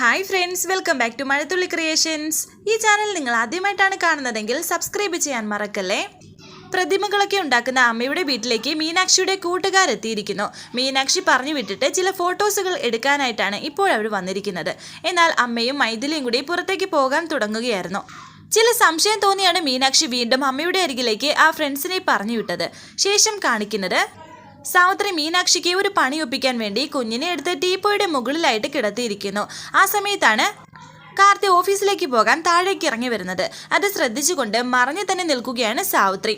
Hi friends welcome back to Mazhathulli creations ഈ channel നിങ്ങൾ ആദ്യമായിട്ടാണ് കാണുന്നതെങ്കിൽ സബ്സ്ക്രൈബ് ചെയ്യാൻ മറക്കല്ലേ? പ്രതിമകളൊക്കെ ഉണ്ടാക്കുന്ന അമ്മയുടെ വീട്ടിലേക്ക് മീനാക്ഷിയുടെ കൂട്ടുകാരെത്തിയിരിക്കുന്നു മീനാക്ഷി പറഞ്ഞു വിട്ടിട്ട് ചില ഫോട്ടോസുകൾ എടുക്കാനായിട്ടാണ് ഇപ്പോൾ അവർ വന്നിരിക്കുന്നത്. എന്നാൽ അമ്മയും മൈഥിലിയും കൂടി പുറത്തേക്ക് പോകാൻ തുടങ്ങുകയായിരുന്നു. ചില സംശയം തോന്നിയാണ് മീനാക്ഷി വീണ്ടും അമ്മയുടെ അരികിലേക്ക് ആ ഫ്രണ്ട്സിനെ പറഞ്ഞു വിട്ടത്. ശേഷം കാണിക്കുന്നത് സാവിത്രി മീനാക്ഷിക്ക് ഒരു പണി ഒപ്പിക്കാൻ വേണ്ടി കുഞ്ഞിനെ എടുത്ത് ടീപ്പോയുടെ മുകളിലായിട്ട് കിടത്തിയിരിക്കുന്നു. ആ സമയത്താണ് കാർത്തി ഓഫീസിലേക്ക് പോകാൻ താഴേക്ക് ഇറങ്ങി വരുന്നത്. അത് ശ്രദ്ധിച്ചുകൊണ്ട് മറഞ്ഞു തന്നെ നിൽക്കുകയാണ് സാവിത്രി.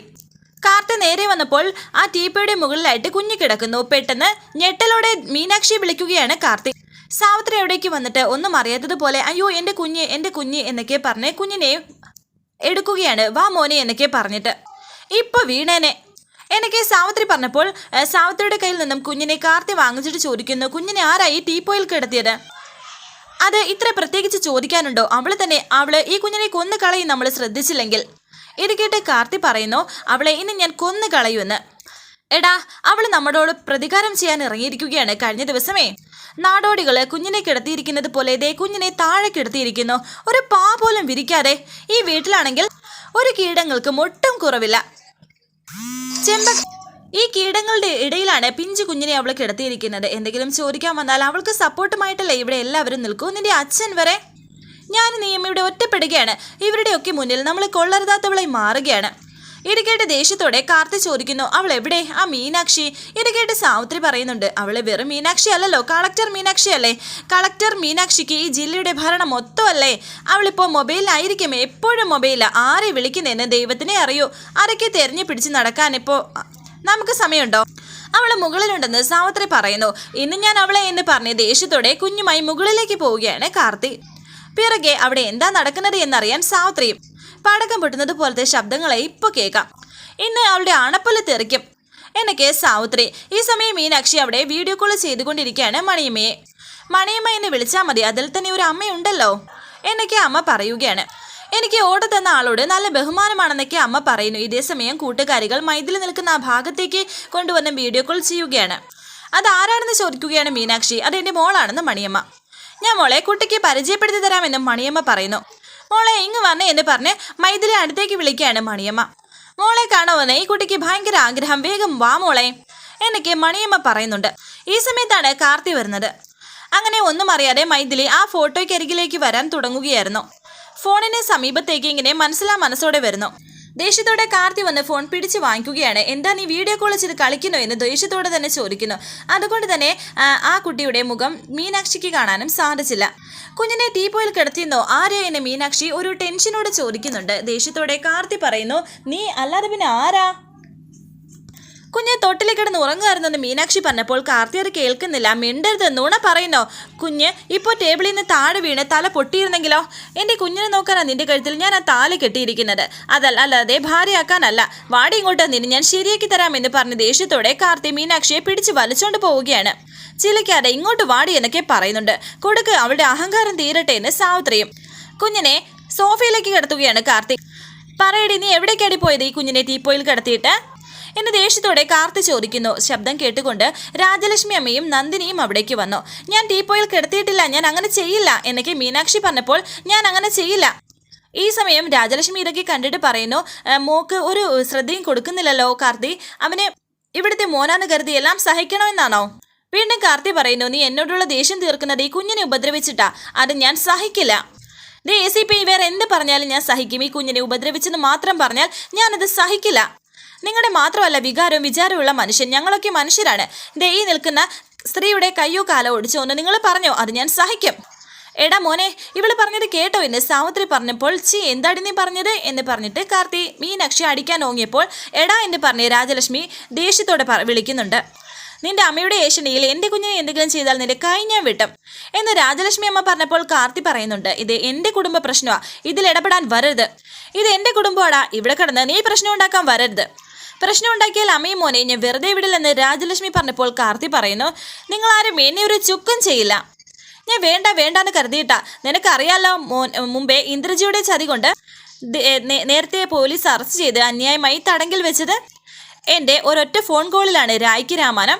കാർത്തി നേരെ വന്നപ്പോൾ ആ ടീപ്പയുടെ മുകളിലായിട്ട് കുഞ്ഞു കിടക്കുന്നു. പെട്ടെന്ന് ഞെട്ടലോടെ മീനാക്ഷി വിളിക്കുകയാണ് കാർത്തി. സാവിത്രി എവിടേക്ക് വന്നിട്ട് ഒന്നും അറിയാത്തതുപോലെ അയ്യോ എന്റെ കുഞ്ഞ് എന്റെ കുഞ്ഞ് എന്നൊക്കെ പറഞ്ഞ് കുഞ്ഞിനെ എടുക്കുകയാണ്. വാ മോനെ എന്നൊക്കെ പറഞ്ഞിട്ട്. ഇപ്പൊ വീണേനെ എനിക്ക് സാവിത്രി പറഞ്ഞപ്പോൾ സാവത്രിയുടെ കയ്യിൽ നിന്നും കുഞ്ഞിനെ കാർത്തി വാങ്ങിച്ചിട്ട് ചോദിക്കുന്നു കുഞ്ഞിനെ ആരായി ടീപ്പോയിൽ കിടത്തിയത്? അത് ഇത്ര പ്രത്യേകിച്ച് ചോദിക്കാനുണ്ടോ? അവൾ തന്നെ അവൾ ഈ കുഞ്ഞിനെ കൊന്നു കളയും നമ്മൾ ശ്രദ്ധിച്ചില്ലെങ്കിൽ. ഇത് കേട്ട് കാർത്തി പറയുന്നു അവളെ ഇനി ഞാൻ കൊന്നു കളയുമെന്ന്. എടാ അവൾ നമ്മളോട് പ്രതികാരം ചെയ്യാൻ ഇറങ്ങിയിരിക്കുകയാണ് കഴിഞ്ഞ ദിവസമേ. നാടോടികൾ കുഞ്ഞിനെ കിടത്തിയിരിക്കുന്നത് പോലെ ദേ കുഞ്ഞിനെ താഴെ കിടത്തിയിരിക്കുന്നു. ഒരു പാ പോലും വിരിക്കാതെ. ഈ വീട്ടിലാണെങ്കിൽ ഒരു കീടങ്ങൾക്കും ഒട്ടും കുറവില്ല. ചെമ്പ ഈ കീടങ്ങളുടെ ഇടയിലാണ് പിഞ്ചു കുഞ്ഞിനെ അവൾ കിടത്തിയിരിക്കുന്നത്. എന്തെങ്കിലും ചോദിക്കാൻ വന്നാൽ അവൾക്ക് സപ്പോർട്ടുമായിട്ടല്ലേ ഇവിടെ എല്ലാവരും നിൽക്കൂ. നിന്റെ അച്ഛൻ വരെ ഞാൻ നീയും ഇവിടെ ഒറ്റപ്പെടുകയാണ്. ഇവരുടെയൊക്കെ മുന്നിൽ നമ്മൾ കൊള്ളരുതാത്തവളായി മാറുകയാണ്. ഇത് കേട്ട് ദേഷ്യത്തോടെ കാർത്തി ചോദിക്കുന്നു അവൾ എവിടെ? ആ മീനാക്ഷി. ഇത് കേട്ട് സാവിത്രി പറയുന്നുണ്ട് അവൾ വെറും മീനാക്ഷി അല്ലല്ലോ കളക്ടർ മീനാക്ഷി അല്ലേ കളക്ടർ മീനാക്ഷിക്ക് ഈ ജില്ലയുടെ ഭരണം മൊത്തമല്ലേ? അവളിപ്പോൾ മൊബൈലിലായിരിക്കും എപ്പോഴും മൊബൈൽ ആരെ വിളിക്കുന്നതെന്ന് ദൈവത്തിനെ അറിയൂ. അരയ്ക്ക് തെരഞ്ഞു പിടിച്ച് ഇപ്പോ നമുക്ക് സമയമുണ്ടോ? അവൾ മുകളിലുണ്ടെന്ന് സാവിത്രി പറയുന്നു ഇന്ന് ഞാൻ അവളെ എന്ന് പറഞ്ഞ് ദേഷ്യത്തോടെ കുഞ്ഞുമായി മുകളിലേക്ക് പോവുകയാണ് കാർത്തി. പിറകെ അവിടെ എന്താ നടക്കുന്നത് എന്നറിയാൻ സാവിത്രിയും പടക്കം പൊട്ടുന്നത് പോലത്തെ ശബ്ദങ്ങളെ ഇപ്പൊ കേൾക്കാം. ഇന്ന് അവളുടെ അണപ്പൽ തെറിക്കും. എന്നൊക്കെ സാവിത്രി ഈ സമയം മീനാക്ഷി അവിടെ വീഡിയോ കോൾ ചെയ്തുകൊണ്ടിരിക്കുകയാണ് മണിയമ്മയെ. മണിയമ്മ എന്ന് വിളിച്ചാൽ മതി അതിൽ തന്നെ ഒരു അമ്മയുണ്ടല്ലോ. എന്നൊക്കെ അമ്മ പറയുകയാണ്. എനിക്ക് ഓർഡർ തന്ന ആളോട് നല്ല ബഹുമാനമാണെന്നൊക്കെ അമ്മ പറയുന്നു. ഇതേ സമയം കൂട്ടുകാരികൾ മൈതിൽ നിൽക്കുന്ന ആ ഭാഗത്തേക്ക് കൊണ്ടുവന്ന് വീഡിയോ കോൾ ചെയ്യുകയാണ്. അത് ആരാണെന്ന് ചോദിക്കുകയാണ് മീനാക്ഷി. അത് എന്റെ മോളാണെന്ന് മണിയമ്മ. ഞാൻ മോളെ കുട്ടിക്ക് പരിചയപ്പെടുത്തി തരാമെന്നും മണിയമ്മ പറയുന്നു. മോളെ ഇങ്ങ് വന്നേ എന്ന് പറഞ്ഞ് മൈഥിലി അടുത്തേക്ക് വിളിക്കുകയാണ് മണിയമ്മ. മോളെ കാണുമെന്ന് ഈ കുട്ടിക്ക് ഭയങ്കര ആഗ്രഹം. വേഗം വാ മോളെ എന്നൊക്കെ മണിയമ്മ പറയുന്നുണ്ട്. ഈ സമയത്താണ് കാർത്തി വരുന്നത്. അങ്ങനെ ഒന്നും അറിയാതെ മൈഥിലി ആ ഫോട്ടോയ്ക്ക് അരികിലേക്ക് വരാൻ തുടങ്ങുകയായിരുന്നു. ഫോണിന് സമീപത്തേക്ക് ഇങ്ങനെ മനസ്സിലാ മനസ്സോടെ വരുന്നു. ദേഷ്യത്തോടെ കാർത്തി വന്ന് ഫോൺ പിടിച്ച് വാങ്ങിക്കുകയാണ്. എന്താ നീ വീഡിയോ കോൾ ചെയ്ത് കളിക്കുന്നു എന്ന് ദേഷ്യത്തോടെ തന്നെ ചോദിക്കുന്നു. അതുകൊണ്ട് തന്നെ ആ, കുട്ടിയുടെ മുഖം മീനാക്ഷിക്ക് കാണാനും സാധിച്ചില്ല. കുഞ്ഞിനെ ടീപ്പോയിൽ കിടത്തിയെന്നോ ആരെയോ എന്നെ മീനാക്ഷി ഒരു ടെൻഷനോട് ചോദിക്കുന്നുണ്ട്. ദേഷ്യത്തോടെ കാർത്തി പറയുന്നു നീ അല്ലാതെ പിന്നെ ആരാ? കുഞ്ഞ് തൊട്ടിലേക്ക് കിടന്ന് ഉറങ്ങുമായിരുന്നെന്ന് മീനാക്ഷി പറഞ്ഞപ്പോൾ കാർത്തി അത് കേൾക്കുന്നില്ല. മിണ്ടരുത് നുണ പറയുന്നോ. കുഞ്ഞ് ഇപ്പോൾ ടേബിളിൽ നിന്ന് താഴെ വീണ് തല പൊട്ടിയിരുന്നെങ്കിലോ? എന്റെ കുഞ്ഞിനെ നോക്കാനാണ് നിന്റെ കഴുത്തിൽ ഞാൻ ആ താൽ കെട്ടിയിരിക്കുന്നത്. അതല്ല അല്ലാതെ ഭാര്യയാക്കാനല്ല. വാടി ഇങ്ങോട്ട് നിന്ന് ഞാൻ ശരിയാക്കി തരാമെന്ന് പറഞ്ഞ് ദേഷ്യത്തോടെ കാർത്തി മീനാക്ഷിയെ പിടിച്ച് വലിച്ചോണ്ട് പോവുകയാണ്. ചിലക്കാതെ ഇങ്ങോട്ട് വാടി എന്നൊക്കെ പറയുന്നുണ്ട്. കൊടുക്ക് അവളുടെ അഹങ്കാരം തീരട്ടെ എന്ന് സാവിത്രിയും. കുഞ്ഞിനെ സോഫയിലേക്ക് കിടത്തുകയാണ് കാർത്തിക് പറയടി നീ എവിടേക്കാടി പോയത് ഈ കുഞ്ഞിനെ തീപ്പോയിൽ കിടത്തിയിട്ട്? എന്ന് ദേഷ്യത്തോടെ കാർത്തി ചോദിക്കുന്നു. ശബ്ദം കേട്ടുകൊണ്ട് രാജലക്ഷ്മി അമ്മയും നന്ദിനിയും അവിടേക്ക് വന്നു. ഞാൻ ടീപ്പോയിൽ കിടത്തിയിട്ടില്ല. ഞാൻ അങ്ങനെ ചെയ്യില്ല എന്നൊക്കെ മീനാക്ഷി പറഞ്ഞപ്പോൾ ഞാൻ അങ്ങനെ ചെയ്യില്ല. ഈ സമയം രാജലക്ഷ്മി ഇതൊക്കെ കണ്ടിട്ട് പറയുന്നു മോക്ക് ഒരു ശ്രദ്ധയും കൊടുക്കുന്നില്ലല്ലോ കാർത്തി. അവനെ ഇവിടുത്തെ മോനാന്ന് കരുതി എല്ലാം സഹിക്കണമെന്നാണോ? വീണ്ടും കാർത്തി പറയുന്നു നീ എന്നോടുള്ള ദേഷ്യം തീർക്കുന്നത് ഈ കുഞ്ഞിനെ ഉപദ്രവിച്ചിട്ടാ. അത് ഞാൻ സഹിക്കില്ല. ദേ എ സി പി വേറെ എന്ത് പറഞ്ഞാലും ഞാൻ സഹിക്കും. ഈ കുഞ്ഞിനെ ഉപദ്രവിച്ചെന്ന് മാത്രം പറഞ്ഞാൽ ഞാനത് സഹിക്കില്ല. നിങ്ങളുടെ മാത്രമല്ല വികാരവും വിചാരമുള്ള മനുഷ്യൻ. ഞങ്ങളൊക്കെ മനുഷ്യരാണ്. ദേ ഈ നിൽക്കുന്ന സ്ത്രീയുടെ കയ്യോ കാലോ ഒടിച്ചോ ഒന്ന് നിങ്ങൾ പറഞ്ഞോ അത് ഞാൻ സഹിക്കും. എടാ മോനെ ഇവൾ പറഞ്ഞത് കേട്ടോ എന്ന് സാവിത്രി പറഞ്ഞപ്പോൾ ചി എന്താടി നീ പറഞ്ഞത്? എന്ന് പറഞ്ഞിട്ട് കാർത്തി മീനാക്ഷി അടിക്കാൻ ഓങ്ങിയപ്പോൾ എടാ എന്ന് പറഞ്ഞ് രാജലക്ഷ്മി ദേഷ്യത്തോടെ വിളിക്കുന്നുണ്ട്. നിന്റെ അമ്മയുടെ ഏഷണിയിൽ എന്റെ കുഞ്ഞിനെ എന്തെങ്കിലും ചെയ്താൽ നിന്റെ കൈ ഞാൻ വിട്ടും. എന്ന് രാജലക്ഷ്മി അമ്മ പറഞ്ഞപ്പോൾ കാർത്തി പറയുന്നുണ്ട് ഇത് എന്റെ കുടുംബ പ്രശ്നമാണ് ഇതിൽ ഇടപെടാൻ വരരുത്. ഇത് എന്റെ കുടുംബമാടാ. ഇവിടെ കിടന്ന് നീ പ്രശ്നം ഉണ്ടാക്കാൻ വരരുത്. പ്രശ്നം ഉണ്ടാക്കിയാൽ അമ്മയും മോനെ ഞാൻ വെറുതെ വിടില്ലെന്ന് രാജലക്ഷ്മി പറഞ്ഞപ്പോൾ കാർത്തി പറയുന്നു നിങ്ങൾ ആരും എന്നെ ഒരു ചുക്കും ചെയ്യില്ല. ഞാൻ വേണ്ട വേണ്ടാന്ന് കരുതിയിട്ടാ. നിനക്കറിയാലോ മോൻ മുമ്പേ ഇന്ദ്രജിയുടെ ചതി കൊണ്ട് നേരത്തെ പോലീസ് അറസ്റ്റ് ചെയ്ത് അന്യായമായി തടങ്കിൽ വെച്ചത് എന്റെ ഒരൊറ്റ ഫോൺ കോളിലാണ് രായ്ക്ക് രാമാനം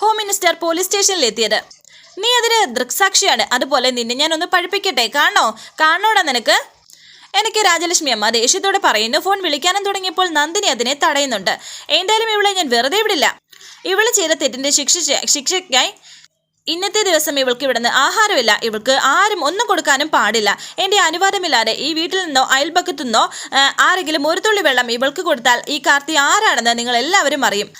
ഹോം മിനിസ്റ്റർ പോലീസ് സ്റ്റേഷനിലെത്തിയത് നീ അതിന് ദൃക്സാക്ഷിയാണ്. അതുപോലെ നിന്നെ ഞാനൊന്ന് പഠിപ്പിക്കട്ടെ കാണോ കാണോടാ നിനക്ക്? എനിക്ക് രാജലക്ഷ്മി അമ്മ ദേഷ്യത്തോടെ പറയുന്നു. ഫോൺ വിളിക്കാനും തുടങ്ങിയപ്പോൾ നന്ദിനി അതിനെ തടയുന്നുണ്ട്. എന്തായാലും ഇവളെ ഞാൻ വെറുതെ വിടില്ല. ഇവൾ ചെയ്ത തെറ്റിന്റെ ശിക്ഷ ശിക്ഷയ്ക്കായി ഇന്നത്തെ ദിവസം ഇവൾക്ക് ഇവിടുന്ന് ആഹാരമില്ല. ഇവൾക്ക് ആരും ഒന്നും കൊടുക്കാനും പാടില്ല. എന്റെ അനുവാദമില്ലാതെ ഈ വീട്ടിൽ നിന്നോ അയൽപക്കത്തു നിന്നോ ആരെങ്കിലും ഒരു തുള്ളി വെള്ളം ഇവൾക്ക് കൊടുത്താൽ ഈ കാർത്തി ആരാണെന്ന് നിങ്ങൾ എല്ലാവരും അറിയും.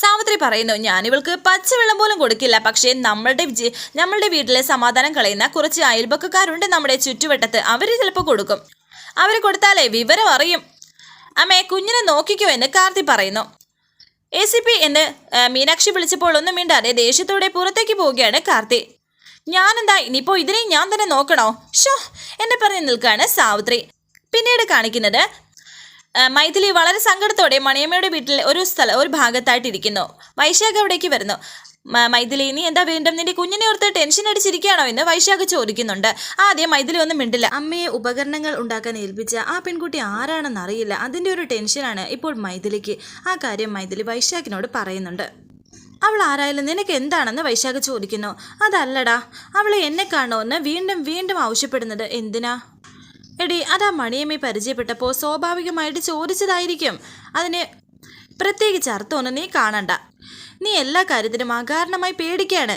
സാവിത്രി പറയുന്നു ഞാൻ ഇവൾക്ക് പച്ചവെള്ളം പോലും കൊടുക്കില്ല. പക്ഷേ നമ്മളുടെ നമ്മളുടെ വീട്ടിലെ സമാധാനം കളയുന്ന കുറച്ച് അയൽപക്കക്കാരുണ്ട് നമ്മുടെ ചുറ്റുവട്ടത്ത്. അവർ ചിലപ്പോൾ കൊടുക്കും. അവർ കൊടുത്താലേ വിവരം അറിയും. അമ്മേ കുഞ്ഞിനെ നോക്കിക്കോ എന്ന് കാർത്തി പറയുന്നു. എ സി പി എന്ന് മീനാക്ഷി വിളിച്ചപ്പോൾ ഒന്നും മിണ്ടാതെ ദേഷ്യത്തോടെ പുറത്തേക്ക് പോവുകയാണ് കാർത്തി. ഞാനെന്താ ഇനിയിപ്പോ ഇതിനെ ഞാൻ തന്നെ നോക്കണോ? ഷോ എന്നെ പറഞ്ഞ് നിൽക്കുകയാണ് സാവിത്രി. പിന്നീട് കാണിക്കുന്നത് മൈഥിലി വളരെ സങ്കടത്തോടെ മണിയമ്മയുടെ വീട്ടിൽ ഒരു സ്ഥലം ഒരു ഭാഗത്തായിട്ടിരിക്കുന്നു. വൈശാഖ് അവിടേക്ക് വരുന്നു. മൈഥിലി നീ എന്താ വീണ്ടും നിന്റെ കുഞ്ഞിനെ ഓർത്ത് ടെൻഷൻ അടിച്ചിരിക്കുകയാണോ? എന്ന് വൈശാഖ് ചോദിക്കുന്നുണ്ട്. ആദ്യം മൈഥിലി ഒന്നും മിണ്ടില്ല. അമ്മയെ ഉപകരണങ്ങൾ ഉണ്ടാക്കാൻ ഏൽപ്പിച്ച ആ പെൺകുട്ടി ആരാണെന്ന് അറിയില്ല. അതിന്റെ ഒരു ടെൻഷനാണ് ഇപ്പോൾ മൈഥിലിക്ക്. ആ കാര്യം മൈഥിലി വൈശാഖിനോട് പറയുന്നുണ്ട്. അവൾ ആരായാലും നിനക്ക് എന്താണെന്ന് വൈശാഖ് ചോദിക്കുന്നു. അതല്ലടാ അവളെ എന്നെ കാണുമെന്ന് വീണ്ടും വീണ്ടും ആവശ്യപ്പെടുന്നത് എന്തിനാ? എടി അതാ മണിയമ്മയെ പരിചയപ്പെട്ടപ്പോൾ സ്വാഭാവികമായിട്ട് ചോദിച്ചതായിരിക്കും. അതിന് പ്രത്യേകിച്ച് അർത്ഥമൊന്നും നീ കാണണ്ട. നീ എല്ലാ കാര്യത്തിനും അകാരണമായി പേടിക്കുകയാണ്.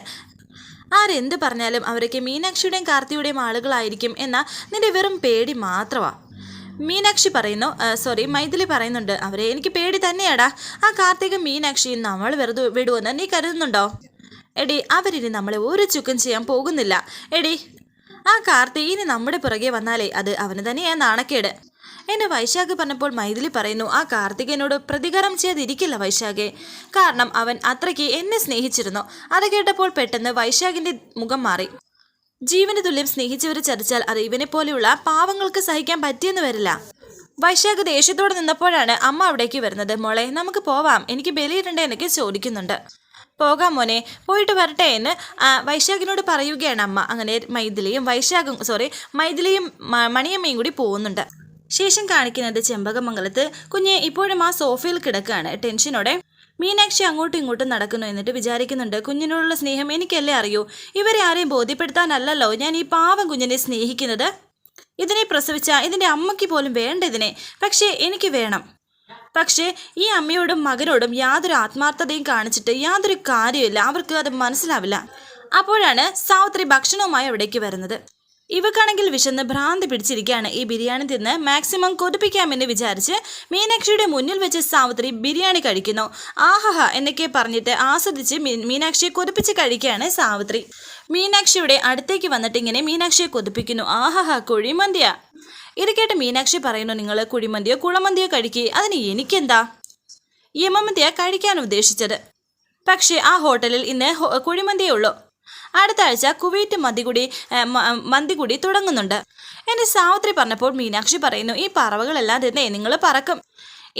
ആരെന്ത് പറഞ്ഞാലും അവരൊക്കെ മീനാക്ഷിയുടെയും കാർത്തിയുടെയും ആളുകളായിരിക്കും എന്ന നിന്റെ വെറും പേടി മാത്രമാണ് മീനാക്ഷി പറയുന്നു സോറി മൈഥിലി പറയുന്നുണ്ട് അവരെ എനിക്ക് പേടി തന്നെയാടാ. ആ കാർത്തിക മീനാക്ഷിയും നമ്മൾ വെറുതെ വിടുമെന്ന് നീ കരുതുന്നുണ്ടോ? എടി അവരിനി നമ്മളെ ഒരു ചുക്കും ചെയ്യാൻ പോകുന്നില്ല. എടി ആ കാർത്തി ഇനി നമ്മുടെ പുറകെ വന്നാലേ അത് അവന് തന്നെയാ നാണക്കേട്. എന്നെ വൈശാഖ് പറഞ്ഞപ്പോൾ മൈഥിലി പറയുന്നു ആ കാർത്തികനോട് പ്രതികാരം ചെയ്യാതിരിക്കില്ല വൈശാഖെ. കാരണം അവൻ അത്രയ്ക്ക് എന്നെ സ്നേഹിച്ചിരുന്നു. അത് കേട്ടപ്പോൾ പെട്ടെന്ന് വൈശാഖിന്റെ മുഖം മാറി. ജീവന് തുല്യം സ്നേഹിച്ചവർ ചതിച്ചാൽ അത് ഇവനെ പോലെയുള്ള പാവങ്ങൾക്ക് സഹിക്കാൻ പറ്റിയെന്ന് വരില്ല. വൈശാഖ് ദേഷ്യത്തോടെ നിന്നപ്പോഴാണ് അമ്മ അവിടേക്ക് വരുന്നത്. മോളെ നമുക്ക് പോവാം. എനിക്ക് ബലിയിടണ്ടേ എന്നൊക്കെ ചോദിക്കുന്നുണ്ട്. പോകാം മോനെ. പോയിട്ട് വരട്ടെ എന്ന് വൈശാഖിനോട് പറയുകയാണ് അമ്മ. അങ്ങനെ മൈഥിലിയും വൈശാഖും സോറി മൈഥിലിയും മണിയമ്മയും കൂടി പോകുന്നുണ്ട്. ശേഷം കാണിക്കുന്നത് ചെമ്പകമംഗലത്ത്. കുഞ്ഞ് ഇപ്പോഴും ആ സോഫയിൽ കിടക്കുകയാണ് ടെൻഷനോടെ മീനാക്ഷി അങ്ങോട്ടും ഇങ്ങോട്ടും നടക്കുന്നു എന്നിട്ട് വിചാരിക്കുന്നുണ്ട് കുഞ്ഞിനോടുള്ള സ്നേഹം എനിക്കല്ലേ അറിയൂ? ഇവരെ ആരെയും ബോധ്യപ്പെടുത്താനല്ലല്ലോ ഞാൻ ഈ പാവം കുഞ്ഞിനെ സ്നേഹിക്കുന്നത്? ഇതിനെ പ്രസവിച്ച ഇതിന്റെ അമ്മയ്ക്ക് പോലും വേണ്ട ഇതിനെ. പക്ഷേ എനിക്ക് വേണം. പക്ഷേ ഈ അമ്മയോടും മകനോടും യാതൊരു ആത്മാർത്ഥതയും കാണിച്ചിട്ട് യാതൊരു കാര്യമില്ല അവർക്ക് അത് മനസ്സിലാവില്ല. അപ്പോഴാണ് സാവിത്രി ഭക്ഷണവുമായി അവിടേക്ക് വരുന്നത്. ഇവക്കാണെങ്കിൽ വിശന്ന് ഭ്രാന്തി പിടിച്ചിരിക്കുകയാണ് ഈ ബിരിയാണി തിന്ന് മാക്സിമം കൊതിപ്പിക്കാമെന്ന് വിചാരിച്ച് മീനാക്ഷിയുടെ മുന്നിൽ വെച്ച് സാവിത്രി ബിരിയാണി കഴിക്കുന്നു. ആഹഹ എന്നൊക്കെ പറഞ്ഞിട്ട് ആസ്വദിച്ച് മീനാക്ഷിയെ കൊതിപ്പിച്ച് കഴിക്കുകയാണ് സാവിത്രി. മീനാക്ഷിയുടെ അടുത്തേക്ക് വന്നിട്ട് ഇങ്ങനെ മീനാക്ഷിയെ കൊതിപ്പിക്കുന്നു. ആഹഹ കുഴിമന്തിയ. ഇത് കേട്ട് മീനാക്ഷി പറയുന്നു നിങ്ങൾ കുഴിമന്തിയോ കുളമന്തിയോ കഴിക്കുക അതിന് എനിക്കെന്താ? യമമന്തിയ കഴിക്കാൻ ഉദ്ദേശിച്ചത്. പക്ഷേ ആ ഹോട്ടലിൽ ഇന്ന് കുഴിമന്തിയേ ഉള്ളൂ. അടുത്ത ആഴ്ച കുവൈറ്റ് മന്തികുടി മന്തികുടി മന്തി കൂടി തുടങ്ങുന്നുണ്ട്. എന്നെ സാവിത്രി പറഞ്ഞപ്പോൾ മീനാക്ഷി പറയുന്നു ഈ പറവകളെല്ലാം തന്നെ നിങ്ങൾ പറക്കും.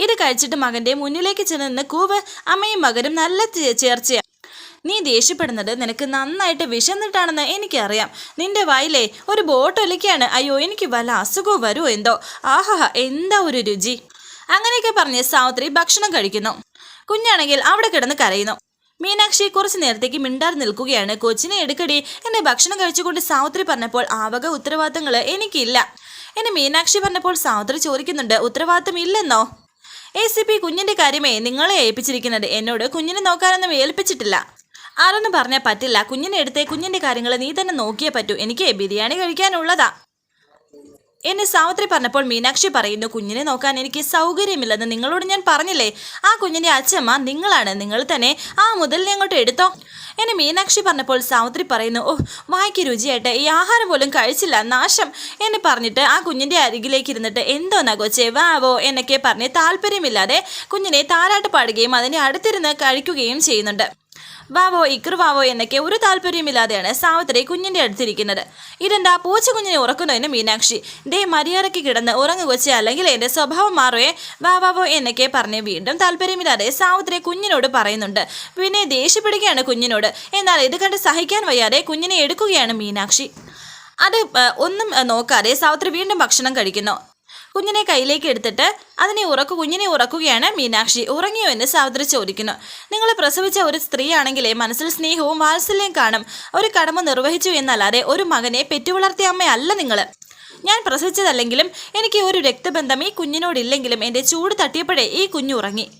ഇത് കഴിച്ചിട്ട് മകന്റെ മുന്നിലേക്ക് ചെന്ന് കൂവ് അമ്മയും മകനും നല്ല ചേർച്ചയാണ് നീ ദേഷ്യപ്പെടുന്നത് നിനക്ക് നന്നായിട്ട് വിശന്നിട്ടാണെന്ന് എനിക്കറിയാം. നിന്റെ വായിലെ ഒരു ബോട്ട് ഒലിക്കാണ്. അയ്യോ എനിക്ക് വല്ല അസുഖവും വരുമോ എന്തോ? ആഹാ എന്താ ഒരു രുചി? അങ്ങനെയൊക്കെ പറഞ്ഞ് സാവിത്രി ഭക്ഷണം കഴിക്കുന്നു. കുഞ്ഞാണെങ്കിൽ അവിടെ കിടന്ന് കരയുന്നു. മീനാക്ഷി കുറച്ച് നേരത്തേക്ക് മിണ്ടാതെ നിൽക്കുകയാണ്. കൊച്ചിനെ എടുക്കടി. എന്നെ ഭക്ഷണം കഴിച്ചുകൊണ്ട് സാവിത്രി പറഞ്ഞപ്പോൾ ആവക വക ഉത്തരവാദിത്തങ്ങൾ എനിക്കില്ല. എന്നെ മീനാക്ഷി പറഞ്ഞപ്പോൾ സാവിത്രി ചോദിക്കുന്നുണ്ട് ഉത്തരവാദിത്തം ഇല്ലെന്നോ? എ സി പി കുഞ്ഞിന്റെ കാര്യമേ നിങ്ങളെ ഏൽപ്പിച്ചിരിക്കുന്നത്. എന്നോട് കുഞ്ഞിനെ നോക്കാനൊന്നും ഏൽപ്പിച്ചിട്ടില്ല. ആരൊന്നും പറഞ്ഞാൽ പറ്റില്ല. കുഞ്ഞിനെ എടുത്തേ കുഞ്ഞിന്റെ കാര്യങ്ങൾ നീ തന്നെ നോക്കിയേ പറ്റൂ. എനിക്ക് ബിരിയാണി കഴിക്കാനുള്ളതാ. എന്നെ സാവിത്രി പറഞ്ഞപ്പോൾ മീനാക്ഷി പറയുന്നു കുഞ്ഞിനെ നോക്കാൻ എനിക്ക് സൗകര്യമില്ലെന്ന് നിങ്ങളോട് ഞാൻ പറഞ്ഞില്ലേ? ആ കുഞ്ഞിന്റെ അച്ഛമ്മ നിങ്ങളാണ്. നിങ്ങൾ തന്നെ ആ മുതലിനെ അങ്ങോട്ട് എടുത്തോ. എന്നെ മീനാക്ഷി പറഞ്ഞപ്പോൾ സാവിത്രി പറയുന്നു ഓ വായിക്ക് രുചിയായിട്ട് ഈ ആഹാരം പോലും കഴിച്ചില്ല. നാശം. എന്നെ പറഞ്ഞിട്ട് ആ കുഞ്ഞിന്റെ അരികിലേക്ക് ഇരുന്നിട്ട് എന്തോന്നാ കൊച്ചേ വാവോ എന്നൊക്കെ പറഞ്ഞ് താല്പര്യമില്ലാതെ കുഞ്ഞിനെ താരാട്ട് പാടുകയും അതിനെ അടുത്തിരുന്ന് കഴിക്കുകയും ചെയ്യുന്നുണ്ട്. വാവോ ഇക്രു വാവോ എന്നൊക്കെ ഒരു താല്പര്യമില്ലാതെയാണ് സാവിത്രി കുഞ്ഞിന്റെ അടുത്തിരിക്കുന്നത്. ഇതെന്താ? പൂച്ച കുഞ്ഞിനെ ഉറക്കുന്നതിന് മീനാക്ഷി. ദേ മര്യാദയ്ക്ക് കിടന്ന് ഉറങ്ങു കൊച്ചി അല്ലെങ്കിൽ എന്റെ സ്വഭാവം മാറുവേ. വാവാവോ എന്നൊക്കെ പറഞ്ഞ് വീണ്ടും താല്പര്യമില്ലാതെ സാവിത്രി കുഞ്ഞിനോട് പറയുന്നുണ്ട്. പിന്നെ ദേഷ്യപ്പെടുകയാണ് കുഞ്ഞിനോട്. എന്നാൽ ഇത് കണ്ട് സഹിക്കാൻ വയ്യാതെ കുഞ്ഞിനെ എടുക്കുകയാണ് മീനാക്ഷി. അത് ഒന്നും നോക്കാതെ സാവിത്രി വീണ്ടും ഭക്ഷണം കഴിക്കുന്നു. കുഞ്ഞിനെ കയ്യിലേക്ക് എടുത്തിട്ട് അതിനെ ഉറക്കു കുഞ്ഞിനെ ഉറക്കുകയാണ് മീനാക്ഷി. ഉറങ്ങിയോ എന്ന് സാവിത്രി ചോദിക്കുന്നു. നിങ്ങൾ പ്രസവിച്ച ഒരു സ്ത്രീയാണെങ്കിലേ മനസ്സിൽ സ്നേഹവും വാത്സല്യം കാണും. ഒരു കടമ നിർവഹിച്ചു എന്നല്ലാതെ ഒരു മകനെ പെറ്റുവളർത്തിയ അമ്മയല്ല നിങ്ങൾ. ഞാൻ പ്രസവിച്ചതല്ലെങ്കിലും എനിക്ക് ഒരു രക്തബന്ധം ഈ കുഞ്ഞിനോടില്ലെങ്കിലും എന്റെ ചൂട് തട്ടിയപ്പോഴേ ഈ കുഞ്ഞു ഉറങ്ങി.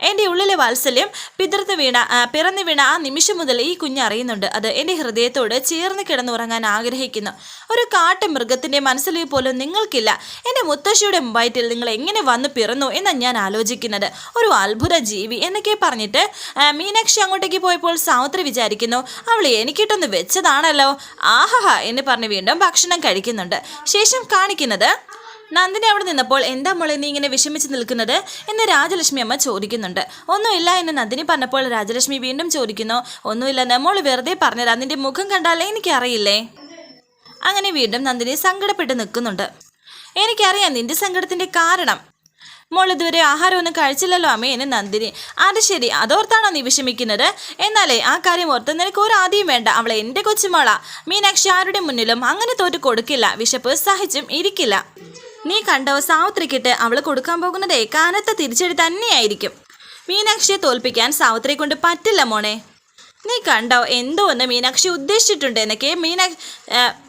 എന്റെ ഉള്ളിലെ വാത്സല്യം പിതൃത്ത് വീണ പിറന്നു വീണ ആ നിമിഷം മുതൽ ഈ കുഞ്ഞ് അറിയുന്നുണ്ട്. അത് എന്റെ ഹൃദയത്തോട് ചേർന്ന് കിടന്നുറങ്ങാൻ ആഗ്രഹിക്കുന്നു. ഒരു കാട്ടു മൃഗത്തിന്റെ മനസ്സിൽ പോലും നിങ്ങൾക്കില്ല. എന്റെ മുത്തശ്ശിയുടെ വയറ്റിൽ നിങ്ങൾ എങ്ങനെ വന്ന് പിറന്നു എന്നാണ് ഞാൻ ആലോചിക്കുന്നത്. ഒരു അത്ഭുത ജീവി എന്നൊക്കെ പറഞ്ഞിട്ട് മീനാക്ഷി അങ്ങോട്ടേക്ക് പോയപ്പോൾ സാവിത്രി വിചാരിക്കുന്നു അവൾ എനിക്കിട്ടൊന്ന് വെച്ചതാണല്ലോ. ആഹഹ എന്ന് പറഞ്ഞ് വീണ്ടും ഭക്ഷണം കഴിക്കുന്നുണ്ട്. ശേഷം കാണിക്കുന്നത് നന്ദിനി അവിടെ നിന്നപ്പോൾ എന്താ മോളെ നീ ഇങ്ങനെ വിഷമിച്ച് നിൽക്കുന്നത് എന്ന് രാജലക്ഷ്മി അമ്മ ചോദിക്കുന്നുണ്ട്. ഒന്നുമില്ല എന്ന് നന്ദിനി പറഞ്ഞപ്പോൾ രാജലക്ഷ്മി വീണ്ടും ചോദിക്കുന്നു ഒന്നുമില്ലെന്ന് മോൾ വെറുതെ പറഞ്ഞതാ നിന്റെ മുഖം കണ്ടാൽ എനിക്കറിയില്ലേ? അങ്ങനെ വീണ്ടും നന്ദിനി സങ്കടപ്പെട്ട് നിൽക്കുന്നുണ്ട്. എനിക്കറിയാം നിന്റെ സങ്കടത്തിന്റെ കാരണം. മോൾ ഇതുവരെ ആഹാരമൊന്നും കഴിച്ചില്ലല്ലോ അമ്മേ എന്ന് നന്ദിനി. അത് ശരി അതോർത്താണോ നീ വിഷമിക്കുന്നത്? എന്നാലേ ആ കാര്യം ഓർത്ത് നിനക്ക് ഒരു ആദ്യം വേണ്ട അവളെ എന്റെ കൊച്ചുമോളാ. മീനാക്ഷി ആരുടെ മുന്നിലും അങ്ങനെ തോറ്റ് കൊടുക്കില്ല വിശപ്പ് സഹിച്ചും ഇരിക്കില്ല. നീ കണ്ടോ സാവിത്രിക്കിട്ട് അവൾ കൊടുക്കാൻ പോകുന്നതേ കാനത്തെ തിരിച്ചടി തന്നെയായിരിക്കും. മീനാക്ഷിയെ തോൽപ്പിക്കാൻ സാവിത്രി കൊണ്ട് പറ്റില്ല മോനെ. നീ കണ്ടോ എന്തോ ഒന്ന് മീനാക്ഷി ഉദ്ദേശിച്ചിട്ടുണ്ട് എന്നൊക്കെ മീനാ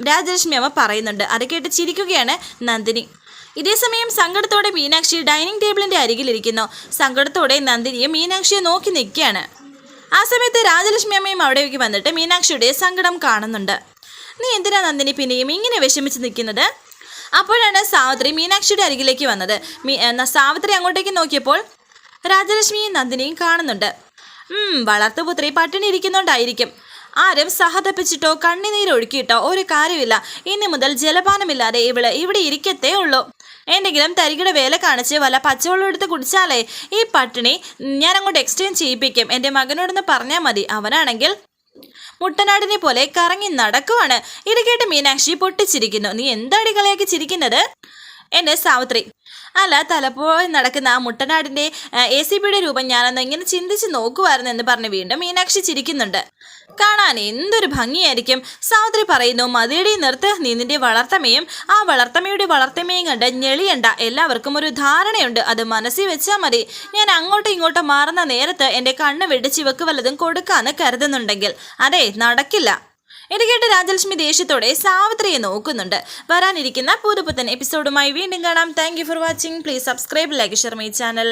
രാജലക്ഷ്മി അമ്മ പറയുന്നുണ്ട്. അത് കേട്ട് ചിരിക്കുകയാണ് നന്ദിനി. ഇതേസമയം സങ്കടത്തോടെ മീനാക്ഷി ഡൈനിങ് ടേബിളിന്റെ അരികിലിരിക്കുന്നു. സങ്കടത്തോടെ നന്ദിനിയും മീനാക്ഷിയെ നോക്കി നിൽക്കുകയാണ്. ആ സമയത്ത് രാജലക്ഷ്മി അമ്മയും അവിടേക്ക് വന്നിട്ട് മീനാക്ഷിയുടെ സങ്കടം കാണുന്നുണ്ട്. നീ എന്തിനാ നന്ദിനി പിന്നെയും ഇങ്ങനെ വിഷമിച്ച് നിൽക്കുന്നത്? അപ്പോഴാണ് സാവിത്രി മീനാക്ഷിയുടെ അരികിലേക്ക് വന്നത്. സാവിത്രി അങ്ങോട്ടേക്ക് നോക്കിയപ്പോൾ രാജലക്ഷ്മിയും നന്ദിനിയും കാണുന്നുണ്ട്. വളർത്തുപുത്രി പട്ടിണി ഇരിക്കുന്നുണ്ടായിരിക്കും. ആരും സഹതപ്പിച്ചിട്ടോ കണ്ണിനീരൊഴുക്കിയിട്ടോ ഒരു കാര്യമില്ല. ഇനി മുതൽ ജലപാനമില്ലാതെ ഇവൾ ഇവിടെ ഇരിക്കത്തേ ഉള്ളൂ. എന്തെങ്കിലും തരികിട വേല കാണിച്ച് വല്ല പച്ചവെള്ളം എടുത്ത് കുടിച്ചാലേ ഈ പട്ടിണി ഞാൻ അങ്ങോട്ട് എക്സ്ചേഞ്ച് ചെയ്യിപ്പിക്കും. എന്റെ മകനോടൊന്ന് പറഞ്ഞാൽ മതി. അവനാണെങ്കിൽ മുട്ടനാടിനെ പോലെ കറങ്ങി നടക്കുവാണ്. ഇത് കേട്ട് മീനാക്ഷി പൊട്ടിച്ചിരിക്കുന്നു. നീ എന്താടി കളിയാക്കി ചിരിക്കുന്നത്? എന്നെ സാവിത്രി. അല്ല തലപ്പോയി നടക്കുന്ന ആ മുട്ടനാടിന്റെ എ സി പിയുടെ രൂപം ഞാനൊന്ന് ഇങ്ങനെ ചിന്തിച്ച് നോക്കുമായിരുന്നു എന്ന് പറഞ്ഞ് വീണ്ടും മീനാക്ഷി ചിരിക്കുന്നുണ്ട്. കാണാൻ എന്തൊരു ഭംഗിയായിരിക്കും. സാവിത്രി പറയുന്നു മതിയടി നിർത്ത്. നീ വളർത്തമയും ആ വളർത്തമയുടെ വളർത്തമയും കണ്ട് ഞെളിയണ്ട. എല്ലാവർക്കും ഒരു ധാരണയുണ്ട്. അത് മനസ്സിൽ വെച്ചാൽ മതി. ഞാൻ അങ്ങോട്ടും ഇങ്ങോട്ടും മാറുന്ന നേരത്ത് എന്റെ കണ്ണ് വെടിച്ച് ഇവക്ക് വല്ലതും കൊടുക്കാന്ന് കരുതുന്നുണ്ടെങ്കിൽ. അതെ നടക്കില്ല. ഇത് കേട്ട് രാജലക്ഷ്മി ദേഷ്യത്തോടെ സാവിത്രിയെ നോക്കുന്നുണ്ട്. വരാനിരിക്കുന്ന പുതുപുത്തൻ എപ്പിസോഡുമായി വീണ്ടും കാണാം. Thank for watching please subscribe like share my channel